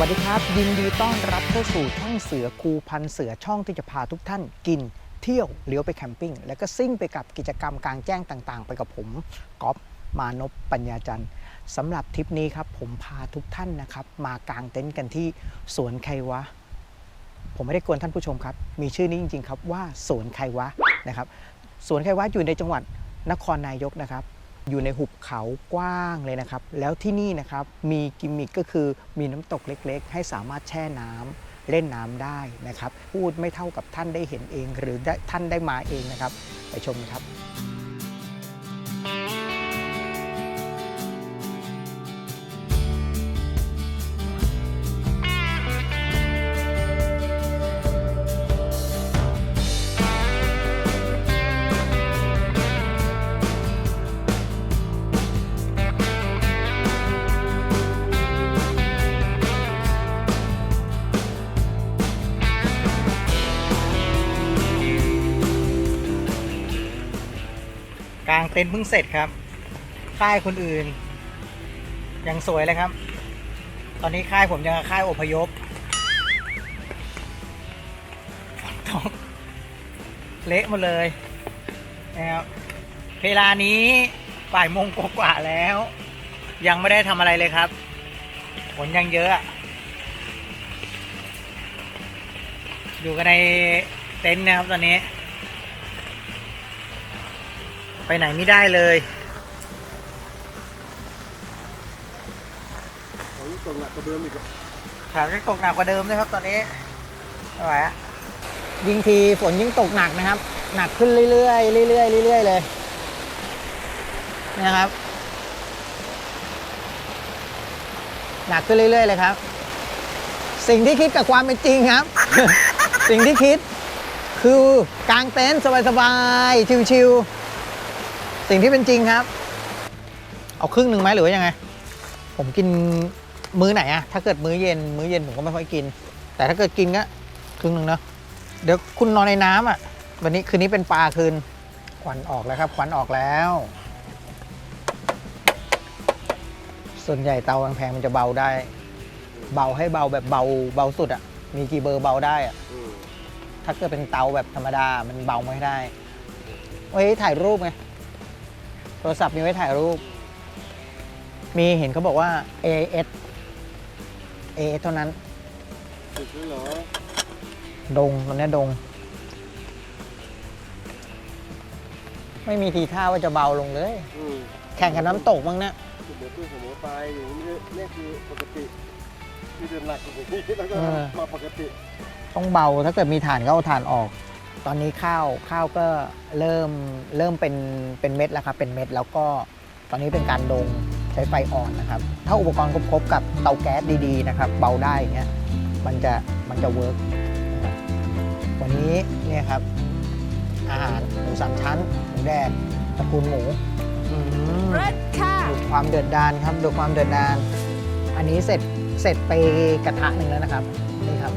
วัสดีครับ ยินดีต้อนรับเข้าสู่ช่องเสือคูพันเสือช่องที่จะพาทุกท่านกิน เที่ยวเลี้ยวไปแคมปิ้ง แล้วก็ซิ่งไปกับกิจกรรมกลางแจ้งต่างๆ ไปกับผมก๊อฟมานพปัญญาจันทร์สำหรับทริปนี้ครับ ผมพาทุกท่านนะครับ มากางเต็นท์กันที่สวนไควะ ผมไม่ได้กวนท่านผู้ชมครับ มีชื่อนี้จริง ๆ ครับว่าสวนไควะนะครับสวนไควะอยู่ในจังหวัดนครนายกนะครับ อยู่ในหุบเขากว้างเลยนะครับ แล้วที่นี่นะครับมีกิมมิคก็คือมีน้ำตกเล็กๆ ให้สามารถแช่น้ำเล่นน้ำได้นะครับ พูดไม่เท่ากับท่านได้เห็นเอง หรือได้ท่านได้มาเองนะครับ ไปชมครับ เต็นท์เพิ่งเสร็จครับ ค่ายคนอื่น ยังสวยเลยครับ ตอนนี้ค่ายผมยังค่ายอพยพฝนตกเละหมดเลยนะครับเวลานี้บ่ายโมงกว่าแล้ว ยังไม่ได้ทำอะไรเลยครับฝนยังเยอะ อยู่กันในเต็นท์นะครับตอนนี้ ไปไหนไม่ได้เลยของตกหนักกว่าเดิมอีกอะขาก็ตกหนักกว่าเดิมนะครับตอนนี้ไม่ไหวอะยิ่งทีฝนยิ่งตกหนักนะครับ หนักขึ้นเรื่อยๆเรื่อยๆเรื่อยๆเลยนะครับ หนักขึ้นเรื่อยๆเลยครับ สิ่งที่คิดกับความเป็นจริงครับ สิ่งที่คิดคือกางเต็นท์สบายๆชิวๆ สิ่งที่เป็นจริงครับ เอาครึ่งหนึ่งไหมหรือว่ายังไง ผมกินมื้อไหนอะถ้าเกิดมื้อเย็น มื้อเย็นผมก็ไม่ค่อยกิน แต่ถ้าเกิดกินก็ครึ่งหนึ่งเนาะเดี๋ยวคุณนอนในน้ำอะวันนี้คืนนี้เป็นปลาคืนควันออกแล้วครับควันออกแล้ว ส่วนใหญ่เตาแพงมันจะเบาได้ เบาให้เบาแบบเบาเบาสุดอะมีกี่เบอร์เบาได้อะถ้าเกิดเป็นเตาแบบธรรมดา มันเบาไม่ได้ไว้ถ่ายรูปไง โทรศัพท์มีไว้ถ่ายรูป มีเห็นเขาบอกว่า AS AS เท่านั้น ติดด้วยเหรอดงตอนนี้ดง ไม่มีทีท่าว่าจะเบาลงเลย อืมแข่งกับน้ำตกมั้งเนี่ยเสมอตัวเสมอไปอย่างนี้นี่คือปกติที่เดินหนักอย่างนี้แล้วก็เออมาปกติ ต้องเบาถ้าเกิดมีฐานก็เอาฐานออก ตอนนี้ข้าวข้าวก็เริ่มเริ่มเป็นเป็นเม็ดแล้วครับเป็นเม็ดแล้วก็ตอนนี้เป็นการดงใช้ไฟอ่อนนะครับ ถ้าอุปกรณ์ครบๆกับเตาแก๊สดีๆนะครับ เบาได้อย่างเงี้ยมันจะมันจะเวิร์กนะครับวันนี้เนี่ยครับ อาหารหมูสามชั้นหมูแดงตระกูลหมูอืมรสค่ะดูความเดือดดานครับดูความเดือดดาน อันนี้เสร็จเสร็จไปกระทะหนึ่งแล้วนะครับ นี่ครับ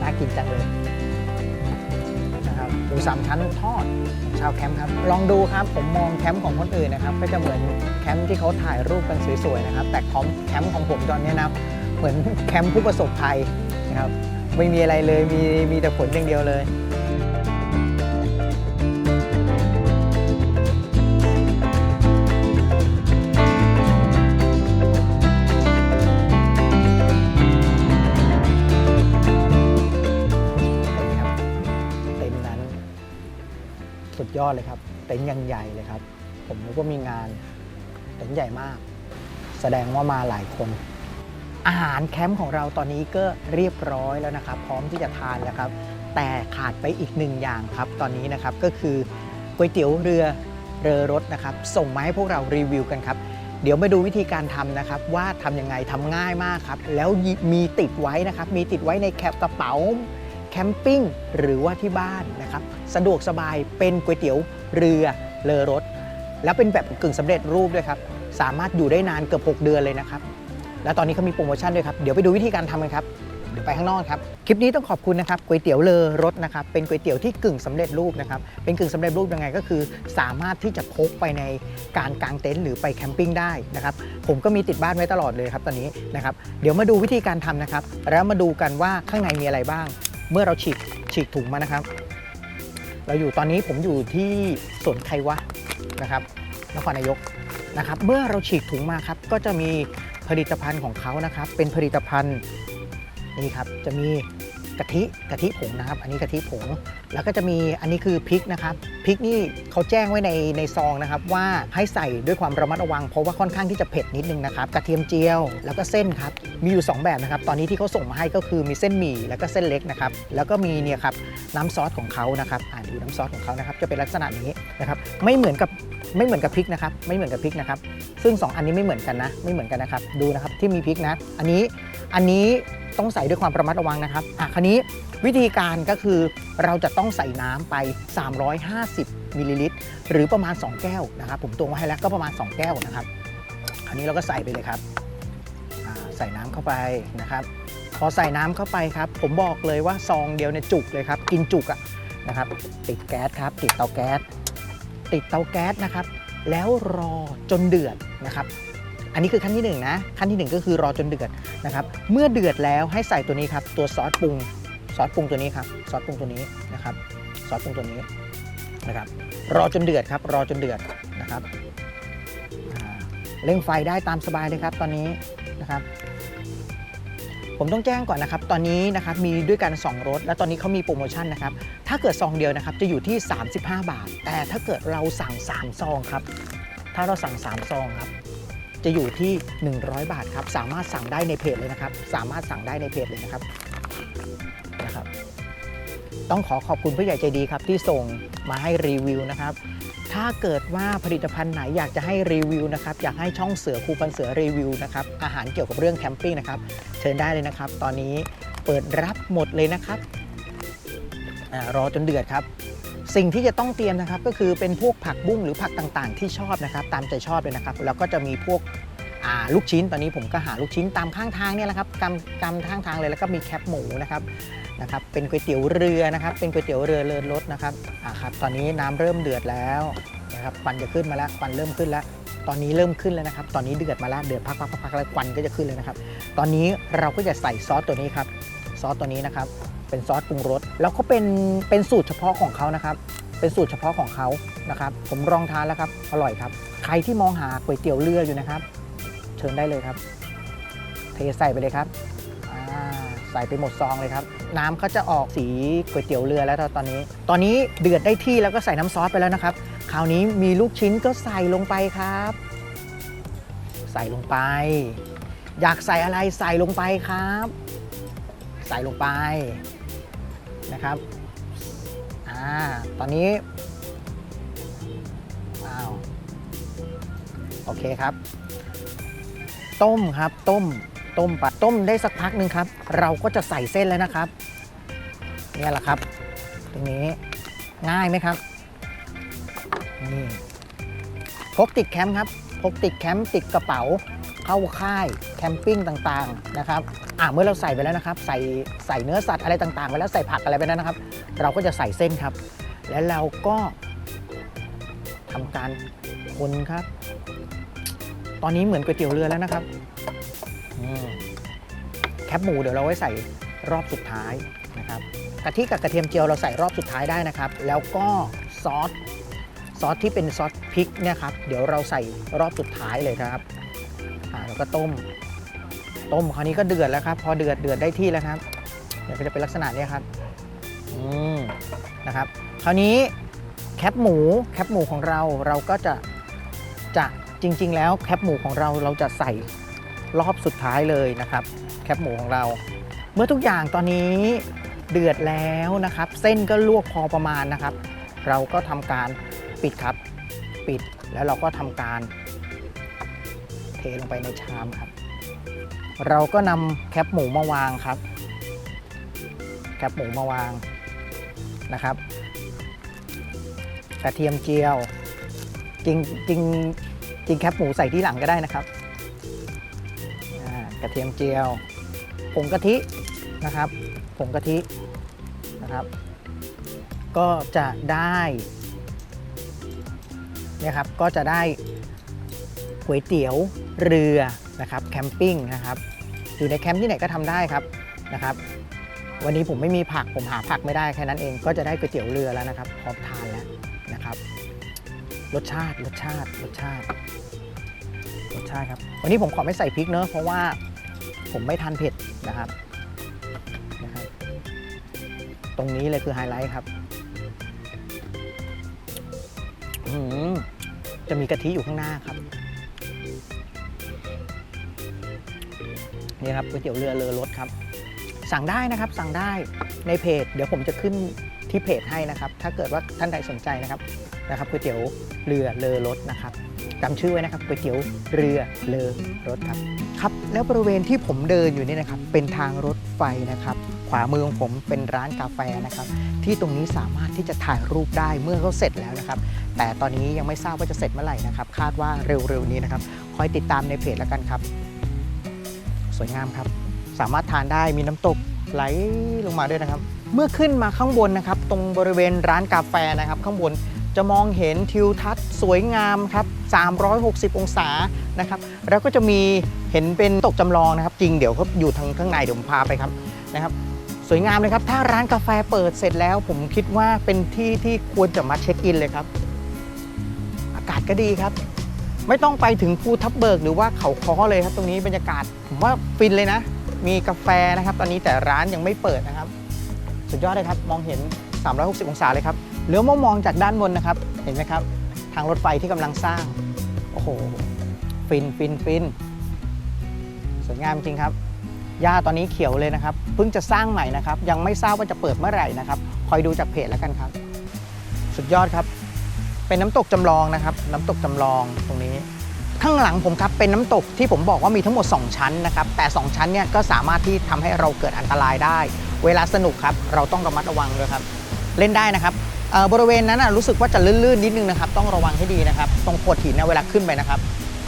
น่ากินจังเลยนะครับห มูสามชั้นทอดของชาวแคมป์ครับ ลองดูครับผมมองแคมป์ของคนอื่นนะครับก็จะเหมือนแคมป์ที่เขาถ่ายรูปกันสวยๆนะครับ แต่คอมแคมป์ของผมตอนนี้นะเหมือนแคมป์ผู้ประสบภัยนะครับไม่มีอะไรเลยมีมีแต่ฝนอย่างเดียวเลย ยอดเลยครับ เต็นท์ยังใหญ่เลยครับ ผมนึกว่ามีงานเต็นท์ใหญ่มาก แสดงว่ามาหลายคน อาหารแคมป์ของเราตอนนี้ก็เรียบร้อยแล้วนะครับ พร้อมที่จะทานแล้วครับ แต่ขาดไปอีกหนึ่งอย่างครับ ตอนนี้นะครับก็คือก๋วยเตี๋ยวเรือเรือรถนะครับ ส่งมาให้พวกเรารีวิวกันครับเดี๋ยวมาดูวิธีการทำนะครับ ว่าทำยังไงทำง่ายมากครับ แล้วมีติดไว้นะครับ มีติดไว้ในแคปกระเป๋า แคมปิ้งหรือว่าที่บ้านนะครับสะดวกสบายเป็นก๋วยเตี๋ยวเรือเลอรถ แล้วเป็นแบบกึ่งสำเร็จรูปด้วยครับ สามารถอยู่ได้นานเกือบ 6 เดือนเลยนะครับ แล้วตอนนี้เขามีโปรโมชั่นด้วยครับ เดี๋ยวไปดูวิธีการทำกันครับเดี๋ยวไปข้างนอกครับ คลิปนี้ต้องขอบคุณนะครับก๋วยเตี๋ยวเลอรสนะครับ เป็นก๋วยเตี๋ยวที่กึ่งสำเร็จรูปนะครับ เป็นกึ่งสำเร็จรูปยังไงก็คือ สามารถที่จะพกไปในการกางเต็นท์หรือไปแคมปิ้งได้นะครับ ผมก็มีติดบ้านไว้ตลอดเลยครับตอนนี้นะครับ เดี๋ยวมาดูวิธีการทำนะครับ แล้วมาดูกันว่าข้างในมีอะไรบ้าง เมื่อเราฉีกฉีกถุงมานะครับ เราอยู่ตอนนี้ผมอยู่ที่สวนไควะนะครับนครนายกนะครับ เมื่อเราฉีกถุงมาครับ ก็จะมีผลิตภัณฑ์ของเขานะครับ เป็นผลิตภัณฑ์นี่ครับจะมี กะทิกะทิผงนะครับ อันนี้กะทิผง แล้วก็จะมีอันนี้คือพริกนะครับพริกนี่เขาแจ้งไว้ในในซองนะครับ ว่าให้ใส่ด้วยความระมัดระวังเพราะว่าค่อนข้างที่จะเผ็ดนิดนึงนะครับกระเทียมเจียว แล้วก็เส้นครับมีอยู่ 2 แบบนะครับ ตอนนี้ที่เขาส่งมาให้ก็คือมีเส้นหมี่แล้วก็เส้นเล็กนะครับแล้วก็มีเนี่ยครับน้ำซอสของเขานะครับอ่านดูน้ำซอสของเขานะครับจะเป็นลักษณะนี้นะครับไม่เหมือนกับไม่เหมือนกับพริกนะครับไม่เหมือนกับพริกนะครับซึ่ง 2 อันนี้ไม่เหมือนกันนะไม่เหมือนกันนะครับดูนะครับที่มีพริกนะอันนี้ อันนี้ต้องใส่ด้วยความระมัดระวังนะครับอะคราวนี้วิธีการก็คือเราจะต้องใส่น้ำไป 350มิลลิลิตรหรือประมาณ 2 แก้วนะครับ ผมตวงไว้ให้แล้วก็ประมาณ 2 แก้วนะครับคราวนี้เราก็ใส่ไปเลยครับใส่น้ำเข้าไปนะครับ พอใส่น้ำเข้าไปครับ ผมบอกเลยว่าซองเดียวเนี่ยจุกเลยครับ กินจุกอะนะครับ ติดแก๊สครับ ติดเตาแก๊ส ติดเตาแก๊สนะครับ แล้วรอจนเดือดนะครับ อันนี้คือขั้นที่หนึ่งนะขั้นที่หนึ่งก็คือรอจนเดือดนะครับ เมื่อเดือดแล้วให้ใส่ตัวนี้ครับ ตัวซอสปรุงซอสปรุงตัวนี้ครับซอสปรุงตัวนี้นะครับซอสปรุงตัวนี้นะครับ รอจนเดือดครับ รอจนเดือดนะครับเร่งไฟได้ตามสบายเลยครับ ตอนนี้นะครับ ผมต้องแจ้งก่อนนะครับ ตอนนี้นะครับมีด้วยกัน 2รสและตอนนี้เขามีโปรโมชั่นนะครับ ถ้าเกิดซองเดียวนะครับ จะอยู่ที่ 35 บาท แต่ถ้าเกิดเราสั่ง 3 ซองครับ ถ้าเราสั่ง 3 ซองครับ จะอยู่ที่ 100 บาทครับ สามารถสั่งได้ในเพจเลยนะครับ สามารถสั่งได้ในเพจเลยนะครับนะครับ ต้องขอขอบคุณผู้ใหญ่ใจดีครับที่ส่งมาให้รีวิวนะครับ ถ้าเกิดว่าผลิตภัณฑ์ไหนอยากจะให้รีวิวนะครับ อยากให้ช่องเสือครูปันเสือรีวิวนะครับ อาหารเกี่ยวกับเรื่องแคมปิ้งนะครับ เชิญได้เลยนะครับ ตอนนี้เปิดรับหมดเลยนะครับอารอจนเดือดครับ สิ่งที่จะต้องเตรียมนะครับก็คือเป็นพวกผักบุ้งหรือผักต่างๆ ที่ชอบนะครับ ตามใจชอบเลยนะครับ แล้วก็จะมีพวกลูกชิ้นตอนนี้ผมก็หาลูกชิ้นตามข้างทางเนี่ยแหละครับกำกำข้างทางเลยแล้วก็มีแคปหมูนะครับนะครับเป็นก๋วยเตี๋ยวเรือนะครับเป็นก๋วยเตี๋ยวเรือเรือรถนะครับอ่าครับตอนนี้น้ำเริ่มเดือดแล้วนะครับควันจะขึ้นมาแล้วควันเริ่มขึ้นแล้วตอนนี้เริ่มขึ้นแล้วนะครับ ตอนนี้เดือดมาแล้วเดือดพักๆๆๆแล้วควันก็จะขึ้นเลยนะครับ ตอนนี้เราก็จะใส่ซอสตัวนี้ครับ ซอสตัวนี้นะครับ เป็นซอสปรุงรสแล้วก็เป็นเป็นสูตรเฉพาะของเขานะครับ เป็นสูตรเฉพาะของเขานะครับ ผมลองทานแล้วครับอร่อยครับ ใครที่มองหาก๋วยเตี๋ยวเรืออยู่นะครับ เชิญได้เลยครับ เทใส่ไปเลยครับใส่ไปหมดซองเลยครับ น้ำเขาจะออกสีก๋วยเตี๋ยวเรือแล้วตอนนี้ ตอนนี้เดือดได้ที่แล้วก็ใส่น้ำซอสไปแล้วนะครับ คราวนี้มีลูกชิ้นก็ใส่ลงไปครับ ใส่ลงไป อยากใส่อะไรใส่ลงไปครับ ใส่ลงไปนะครับอ่าตอนนี้อ้าวโอเคครับ ต้มครับต้มต้มปต้มได้สักพักหนึ่งครับ เราก็จะใส่เส้นแล้วนะครับเนี่ยแหละครับ ตรงนี้ง่ายไหมครับนี่พกติดแคมป์ครับพกติดแคมป์ติดกระเป๋า เข้าค่ายแคมปิ้งต่างๆนะครับอ่าเมื่อเราใส่ไปแล้วนะครับ ใส่ใส่เนื้อสัตว์อะไรต่างๆไปแล้วใส่ผักอะไรไปแล้วนะครับ เราก็จะใส่เส้นครับ แล้วเราก็ทำการคนครับ ตอนนี้เหมือนก๋วยเตี๋ยวเรือแล้วนะครับแคบหมูเดี๋ยวเราไว้ใส่รอบสุดท้ายนะครับกะทิกับกระเทียมเจียวเราใส่รอบสุดท้ายได้นะครับ แล้วก็ซอสซอสที่เป็นซอสพริกเนี่ยครับ เดี๋ยวเราใส่รอบสุดท้ายเลยครับ แล้วก็ต้ม ต้มคราวนี้ก็เดือดแล้วครับ พอเดือดเดือดได้ที่แล้วครับ เดี๋ยวก็จะเป็นลักษณะนี้ครับ อืมนะครับ คราวนี้แคปหมูแคปหมูของเราเราก็จะจะจริง ๆ แล้วแคปหมูของเราเราจะใส่รอบสุดท้ายเลยนะครับ แคปหมูของเรา เมื่อทุกอย่างตอนนี้เดือดแล้วนะครับ เส้นก็ลวกพอประมาณนะครับ เราก็ทำการปิดครับ ปิดแล้วเราก็ทำการ ทลงไปในชามครับ เราก็นำแคปหมูมาวางครับ แคปหมูมาวางนะครับ กระเทียมเจียวจริงจริงจริงแคปหมูใส่ที่หลังก็ได้นะครับกระเทียมเจียวผงกะทินะครับผงกะทินะครับ ก็จะได้เนี่ยครับก็จะได้ก๋วยเตี๋ยว เรือนะครับแคมปิ้งนะครับอยู่ในแคมป์ที่ไหนก็ทำได้ครับนะครับ วันนี้ผมไม่มีผักผมหาผักไม่ได้แค่นั้นเองก็จะได้ก๋วยเตี๋ยวเรือแล้วนะครับพร้อมทานแล้วนะครับ รสชาติรสชาติรสชาติรสชาติครับ วันนี้ผมขอไม่ใส่พริกเนอะเพราะว่าผมไม่ทานเผ็ดนะครับนะครับ ตรงนี้เลยคือไฮไลท์ครับอื้อหือจะมีกะทิอยู่ข้างหน้าครับ นี่ครับก๋วยเตี๋ยวเรือเลอรสครับ สั่งได้นะครับสั่งได้ในเพจ เดี๋ยวผมจะขึ้นที่เพจให้นะครับ ถ้าเกิดว่าท่านใดสนใจนะครับนะครับก๋วยเตี๋ยวเรือเลอรสนะครับจำชื่อไว้นะครับก๋วยเตี๋ยวเรือเลอรสครับครับแล้วบริเวณที่ผมเดินอยู่นี่นะครับ เป็นทางรถไฟนะครับ ขวามือของผมเป็นร้านกาแฟนะครับ ที่ตรงนี้สามารถที่จะถ่ายรูปได้เมื่อเขาเสร็จแล้วนะครับ แต่ตอนนี้ยังไม่ทราบว่าจะเสร็จเมื่อไหร่นะครับ คาดว่าเร็วๆนี้นะครับคอยติดตามในเพจแล้วกันครับ วยงามครับ สามารถทานได้มีน้ำตกไหลลงมาด้วยนะครับ เมื่อขึ้นมาข้างบนนะครับ ตรงบริเวณร้านกาแฟนะครับ ข้างบนจะมองเห็นทิวทัศน์สวยงามครับ 360 องศานะครับ แล้วก็จะมีเห็นเป็นตกจำลองนะครับ จริงเดี๋ยวเขาอยู่ทางข้างในเดี๋ยวผมพาไปครับนะครับ สวยงามเลยครับ ถ้าร้านกาแฟเปิดเสร็จแล้ว ผมคิดว่าเป็นที่ที่ควรจะมาเช็คอินเลยครับ อากาศก็ดีครับ ไม่ต้องไปถึงภูทับเบิกหรือว่าเขาค้อเลยครับ ตรงนี้บรรยากาศผมว่าฟินเลยนะ มีกาแฟนะครับ ตอนนี้แต่ร้านยังไม่เปิดนะครับ สุดยอดเลยครับ มองเห็น 360 องศาเลยครับเหลือมามองจากด้านบนนะครับ เห็นไหมครับ ทางรถไฟที่กำลังสร้าง โอ้โห ฟินฟินฟินสวยงามจริงครับหญ้าตอนนี้เขียวเลยนะครับ เพิ่งจะสร้างใหม่นะครับ ยังไม่ทราบว่าจะเปิดเมื่อไหร่นะครับ คอยดูจากเพจแล้วกันครับ สุดยอดครับ เป็นน้ำตกจำลองนะครับ น้ำตกจำลองตรงนี้ ข้างหลังผมครับเป็นน้ำตกที่ผมบอกว่ามีทั้งหมด 2 ชั้นนะครับ แต่ 2 ชั้นเนี่ยก็สามารถที่ทำให้เราเกิดอันตรายได้ เวลาสนุกครับ เราต้องระมัดระวังด้วยครับ เล่นได้นะครับบริเวณนั้นรู้สึกว่าจะลื่นๆนิดนึงนะครับ ต้องระวังให้ดีนะครับ ตรงโขดหินนะเวลาขึ้นไปนะครับ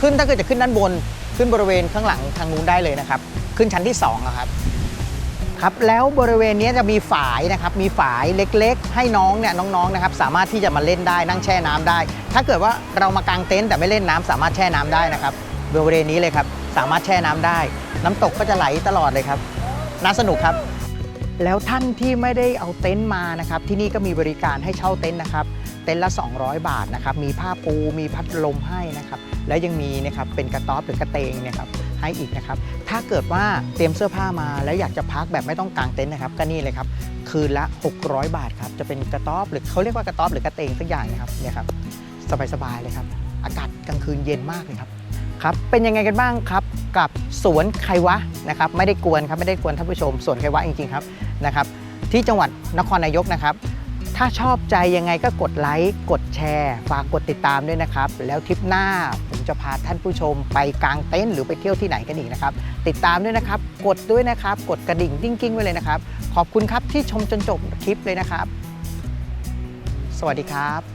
ขึ้นถ้าเกิดจะขึ้นด้านบน ขึ้นบริเวณข้างหลังทางนู้นได้เลยนะครับ ขึ้นชั้นที่2อะครับ ครับแล้วบริเวณนี้จะมีฝายนะครับมีฝายเล็กๆ ให้น้องเนี่ยน้องๆนะครับสามารถที่จะมาเล่นได้นั่งแช่น้ำได้ ถ้าเกิดว่าเรามากางเต็นท์แต่ไม่เล่นน้ำสามารถแช่น้ำได้นะครับบริเวณนี้เลยครับสามารถแช่น้ำได้ น้ำตกก็จะไหลตลอดเลยครับน่าสนุกครับ แล้วท่านที่ไม่ได้เอาเต็นท์มานะครับที่นี่ก็มีบริการให้เช่าเต็นท์นะครับเต็นท์ละ 200 บาทนะครับมีผ้าปูมีพัดลมให้นะครับแล้วยังมีนะครับเป็นกระต๊อบหรือกระเตงเนี่ยครับ ให้อีกนะครับ ถ้าเกิดว่าเตรียมเสื้อผ้ามาแล้วอยากจะพักแบบไม่ต้องกางเต็นท์นะครับ ก็นี่เลยครับ คืนละ 600 บาทครับ จะเป็นกระต๊อบหรือเขาเรียกว่ากระต๊อบหรือกระเตงสักอย่างนะครับ เนี่ยครับ สบายๆเลยครับ อากาศกลางคืนเย็นมากเลยครับครับเป็นยังไงกันบ้างครับกับสวนไควะนะครับไม่ได้กวนครับไม่ได้กวนท่านผู้ชมสวนไควะจริงๆครับนะครับที่จังหวัดนครนายกนะครับ ถ้าชอบใจยังไงก็กดไลค์ กดแชร์ ฝากกดติดตามด้วยนะครับ แล้วทริปหน้าผมจะพาท่านผู้ชมไปกางเต็นท์หรือไปเที่ยวที่ไหนกันอีกนะครับ ติดตามด้วยนะครับ กดด้วยนะครับ กดกระดิ่งกิ้งๆไว้เลยนะครับ ขอบคุณครับที่ชมจนจบคลิปเลยนะครับ สวัสดีครับ